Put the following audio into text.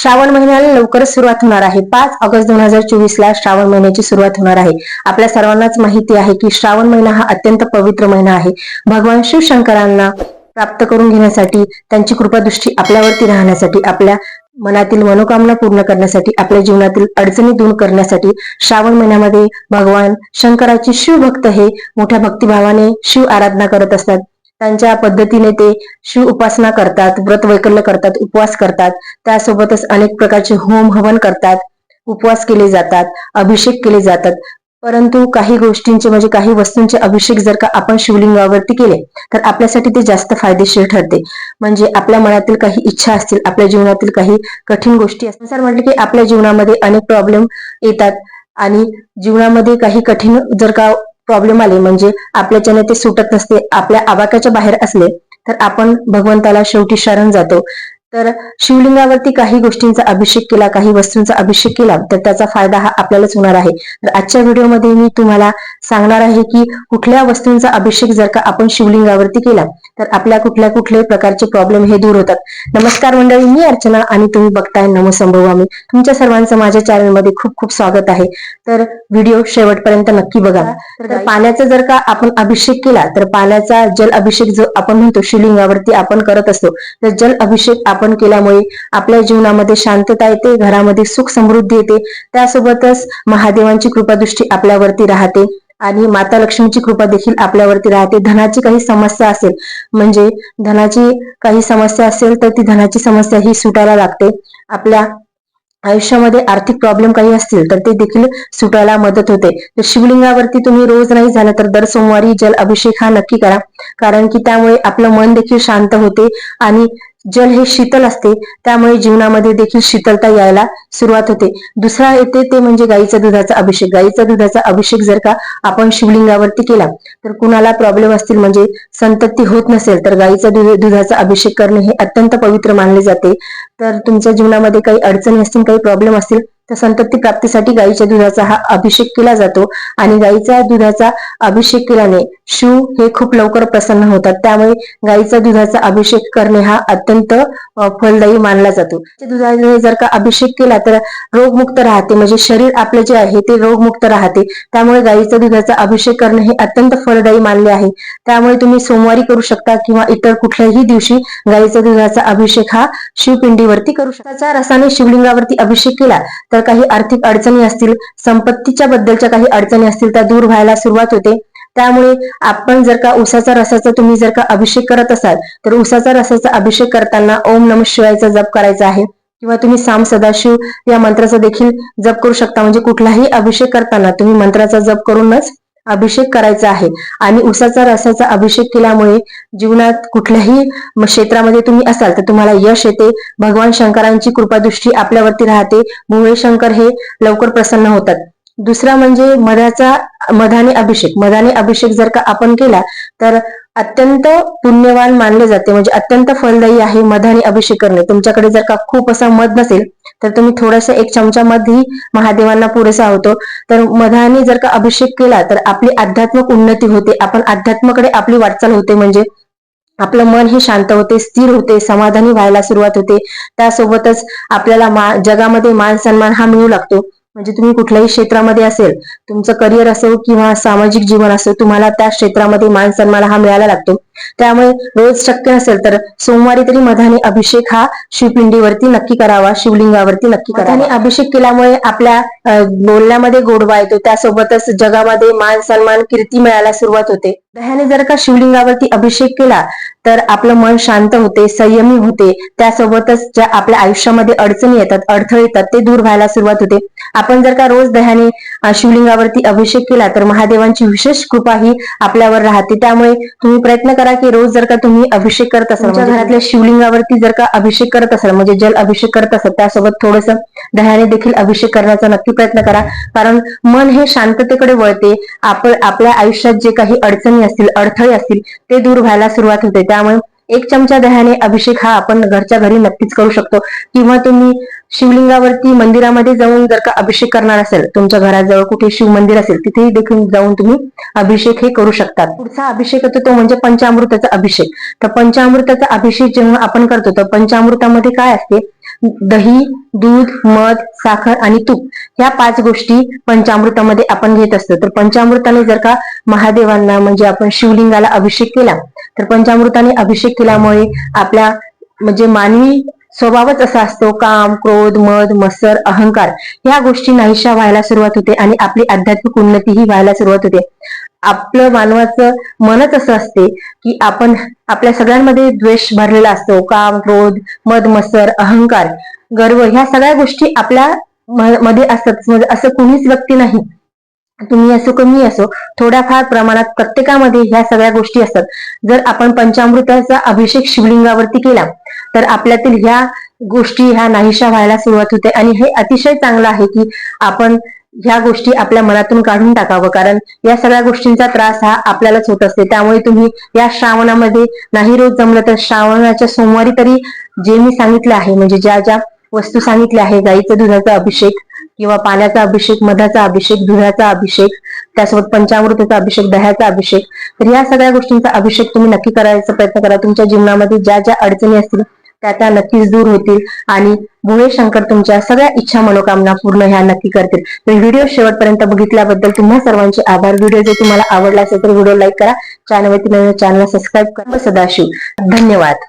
श्रावण महिन्याला लवकरच सुरुवात होणार आहे. पाच ऑगस्ट दोन हजार चोवीस ला श्रावण महिन्याची सुरुवात होणार आहे. आपल्या सर्वांनाच माहिती आहे की श्रावण महिना हा अत्यंत पवित्र महिना आहे. भगवान शिवशंकरांना प्राप्त करून घेण्यासाठी त्यांची कृपादृष्टी आपल्यावरती राहण्यासाठी आपल्या मनातील मनोकामना पूर्ण करण्यासाठी आपल्या जीवनातील अडचणी दूर करण्यासाठी श्रावण महिन्यामध्ये भगवान शंकराचे शिवभक्त हे मोठ्या भक्तिभावाने शिव आराधना करत असतात. त्यांच्या पद्धतीने ते शिव उपासना करतात व्रत वैकल्य करतात उपवास करतात. त्यासोबतच अनेक प्रकारचे होम हवन करतात उपवास केले जातात अभिषेक केले जातात. परंतु काही गोष्टींचे म्हणजे काही वस्तूंचे अभिषेक जर का आपण शिवलिंगावरती केले तर आपल्यासाठी ते जास्त फायदेशीर ठरते. म्हणजे आपल्या मनातील काही इच्छा असतील आपल्या जीवनातील काही कठीण गोष्टी असतील सर म्हटलं की आपल्या जीवनामध्ये अनेक प्रॉब्लेम येतात आणि जीवनामध्ये काही कठीण जर का प्रॉब्लेम आले. म्हणजे आपल्याच्याने ते सुटत नसते आपल्या आवाक्याच्या बाहेर असले तर आपण भगवंताला शेवटी शरण जातो. तर शिवलिंगावरती काही गोष्टींचा अभिषेक केला काही वस्तूंचा अभिषेक केला तर त्याचा फायदा हा आपल्यालाच होणार आहे. तर आजच्या व्हिडिओमध्ये मी तुम्हाला सांगणार आहे की कुठल्या वस्तूंचा अभिषेक जर का आपण शिवलिंगावरती केला तर आपल्या कुठल्या कुठल्या प्रकारचे प्रॉब्लेम हे दूर होतात. नमस्कार मंडळी मी अर्चना आणि तुम्ही बघताय नमो संभवामी तुमच्या सर्वांचं माझ्या चॅनलमध्ये खूप खूप स्वागत आहे. तर व्हिडिओ शेवटपर्यंत नक्की बघा. तर पाण्याचा जर का आपण अभिषेक केला तर पाण्याचा जल अभिषेक जो आपण म्हणतो शिवलिंगावरती आपण करत असतो तर जल अभिषेक आपण केल्यामुळे आपल्या जीवनामध्ये शांतता येते घरामध्ये सुख समृद्धी येते. त्यासोबतच महादेवांची कृपादृष्टी आपल्यावरती राहते आणि माता लक्ष्मीची कृपा देखील आपल्यावरती राहते. धनाची काही समस्या असेल म्हणजे धनाची काही समस्या असेल तर ती धनाची समस्या ही सुटायला लागते. आपल्या आयुष्यामध्ये आर्थिक प्रॉब्लेम काही असतील तर ते देखील सुटायला मदत होते. तर शिवलिंगावरती तुम्ही रोज नाही झालं तर दर सोमवारी जल अभिषेक हा नक्की करा. कारण की त्यामुळे आपलं मन देखील शांत होते आणि जल हे शीतल असते त्यामुळे जीवनामध्ये देखील शीतलता यायला सुरुवात होते. दुसरा येते ते म्हणजे गाईच्या दुधाचा अभिषेक. गाईच्या दुधाचा अभिषेक जर का आपण शिवलिंगावरती केला तर कुणाला प्रॉब्लेम असतील म्हणजे संतती होत नसेल तर गाईचा दुधाचा अभिषेक करणे हे अत्यंत पवित्र मानले जाते. तर तुमच्या जीवनामध्ये काही अडचणी असतील काही प्रॉब्लेम असतील तर संतती प्राप्तीसाठी गायीच्या दुधाचा हा अभिषेक केला जातो आणि गाईच्या दुधाचा अभिषेक केल्याने शिव हे खूप लवकर प्रसन्न होतात. त्यामुळे गायीचा दुधाचा अभिषेक करणे हा अत्यंत फलदायी मानला जातो. दुधाने जर का अभिषेक केला तर रोगमुक्त राहते. म्हणजे शरीर आपले जे आहे ते रोगमुक्त राहते. त्यामुळे गाईच्या दुधाचा अभिषेक करणे हे अत्यंत फलदायी मानले आहे. त्यामुळे तुम्ही सोमवारी करू शकता किंवा इतर कुठल्याही दिवशी गायीच्या दुधाचा अभिषेक हा शिवपिंडीवरती करू शकता. रसाने शिवलिंगावरती अभिषेक केला तर काही आर्थिक अडचणी असतील संपत्तीच्या बद्दलच्या काही अडचणी असतील त्या दूर व्हायला सुरुवात होते. त्यामुळे आपण जर का उसाचा रसाचा तुम्ही जर का अभिषेक करत असाल तर उसाचा रसाचा अभिषेक करताना ओम नम शिवायचा जप करायचा आहे. किंवा तुम्ही साम सदाशिव या मंत्राचा देखील जप करू शकता. म्हणजे कुठलाही अभिषेक करताना तुम्ही मंत्राचा जप करूनच अभिषेक करायचा आहे. आणि उसाचा रसाचा अभिषेक केल्यामुळे जीवनात कुठल्याही क्षेत्रामध्ये तुम्ही असाल तर तुम्हाला यश येते. भगवान शंकरांची कृपादृष्टी आपल्यावरती राहते. भोळे शंकर हे लवकर प्रसन्न होतात. दुसरा म्हणजे मधाचा मधाने अभिषेक. मधाने अभिषेक जर का आपण केला तर अत्यंत पुण्यवान मानले जाते. म्हणजे अत्यंत फलदायी आहे मधाने अभिषेक करणे. तुमच्याकडे जर का खूप असा मध नसेल तर तुम्ही थोडासा एक चमचा मधही महादेवांना पुरेसा होतो तर मधाने जर का अभिषेक केला तर आपली आध्यात्मिक उन्नती होते. आपण अध्यात्माकडे आपली वाटचाल होते. म्हणजे आपलं मन हे शांत होते स्थिर होते समाधानी व्हायला सुरुवात होते. त्यासोबतच आपल्याला मा जगामध्ये मान सन्मान हा मिळू लागतो. म्हणजे तुम्ही कुठल्याही क्षेत्रामध्ये असेल तुमचं करिअर असो किंवा सामाजिक जीवन असो तुम्हाला त्या क्षेत्रामध्ये मान सन्मान हा मिळायला लागतो. त्यामुळे रोज शक्य नसेल तर सोमवारी तरी मधाने अभिषेक हा शिवपिंडीवरती नक्की करावा शिवलिंगावरती नक्की करावा. अभिषेक केल्यामुळे आपल्या बोलण्यामध्ये गोडवा येतो. त्यासोबतच जगामध्ये मान सन्मान कीर्ती मिळायला सुरुवात होते. दह्याने जर का शिवलिंगावरती अभिषेक केला तर आपलं मन शांत होते संयमी होते. त्यासोबतच ज्या आपल्या आयुष्यामध्ये अडचणी येतात अडथळे येतात ते दूर व्हायला सुरुवात होते. आपण जर का रोज दह्याने शिवलिंगावरती अभिषेक केला तर महादेवांची विशेष कृपा ही आपल्यावर राहते. त्यामुळे तुम्ही प्रयत्न करा की रोज जर का तुम्ही अभिषेक करत असाल तुमच्या म्हणजे घरातल्या शिवलिंगावरती जर का अभिषेक करत असाल म्हणजे जल अभिषेक करत असाल त्यासोबत थोडस दह्याने देखील अभिषेक करण्याचा नक्की प्रयत्न करा. कारण मन हे शांततेकडे वळते. आपण आपल्या आयुष्यात जे काही अडचणी असतील अडथळे असतील ते दूर व्हायला सुरुवात होते. त्यामुळे एक चमचा दह्याने अभिषेक हा आपण घरच्या घरी नक्कीच करू शकतो. किंवा तुम्ही शिवलिंगावरती मंदिरामध्ये जाऊन जर का अभिषेक करणार असेल तुमच्या घराजवळ कुठे शिव मंदिर असेल तिथेही देखील जाऊन तुम्ही अभिषेक हे करू शकतात पुढचा अभिषेक होतो तो म्हणजे पंचामृताचा अभिषेक. तर पंचामृताचा अभिषेक जेव्हा आपण करतो तर पंचामृतामध्ये काय असते? दही दूध मध साखर आणि तूप या पाच गोष्टी पंचामृतामध्ये आपण घेत असतो. तर पंचामृताने जर का महादेवांना म्हणजे आपण शिवलिंगाला अभिषेक केला तर पंचामृताने अभिषेक केल्यामुळे आपल्या म्हणजे मानवी स्वभावच असा असतो काम क्रोध मध मत्सर अहंकार. ह्या गोष्टी नाहीशा व्हायला सुरुवात होते आणि आपली आध्यात्मिक उन्नतीही व्हायला सुरुवात होते. आपलं मानवाचं मनच असं असते की आपण आपल्या सगळ्यांमध्ये द्वेष भरलेला असतो काम क्रोध मध मत्सर अहंकार गर्व ह्या सगळ्या गोष्टी आपल्या म- मध्ये असतात म्हणजे असं कुणीच व्यक्ती नाही. तुम्ही असो कमी असो थोड्याफार प्रमाणात प्रत्येकामध्ये ह्या सगळ्या गोष्टी असतात. जर आपण पंचामृताचा अभिषेक शिवलिंगावरती केला तर आपल्यातील ह्या गोष्टी ह्या नाहीशा व्हायला सुरुवात होते. आणि हे अतिशय चांगलं आहे की आपण ह्या गोष्टी आपल्या मनातून काढून टाकावं. कारण या सगळ्या गोष्टींचा त्रास हा आपल्यालाच होत असते. त्यामुळे तुम्ही या श्रावणामध्ये नाही रोज जमलं तर श्रावणाच्या सोमवारी तरी जे मी सांगितलं आहे म्हणजे ज्या ज्या वस्तू सांगितल्या आहे गाईचं दुधाचा अभिषेक किंवा पाण्याचा अभिषेक मधाचा अभिषेक दुधाचा अभिषेक त्यासोबत पंचामृताचा अभिषेक दह्याचा अभिषेक तर या सगळ्या गोष्टींचा अभिषेक तुम्ही नक्की करायचा प्रयत्न करा. तुमच्या जीवनामध्ये ज्या ज्या अडचणी असतील त्या त्या नक्कीच दूर होतील आणि भोळे शंकर तुमच्या सगळ्या इच्छा मनोकामना पूर्ण ह्या नक्की करतील. तर व्हिडिओ शेवटपर्यंत बघितल्याबद्दल तुम्हा सर्वांचे आभार. व्हिडिओ जर तुम्हाला आवडला असेल तर व्हिडिओ लाईक करा. चॅनलवरती नवीन चॅनल सबस्क्राईब करा. सदाशिव. धन्यवाद.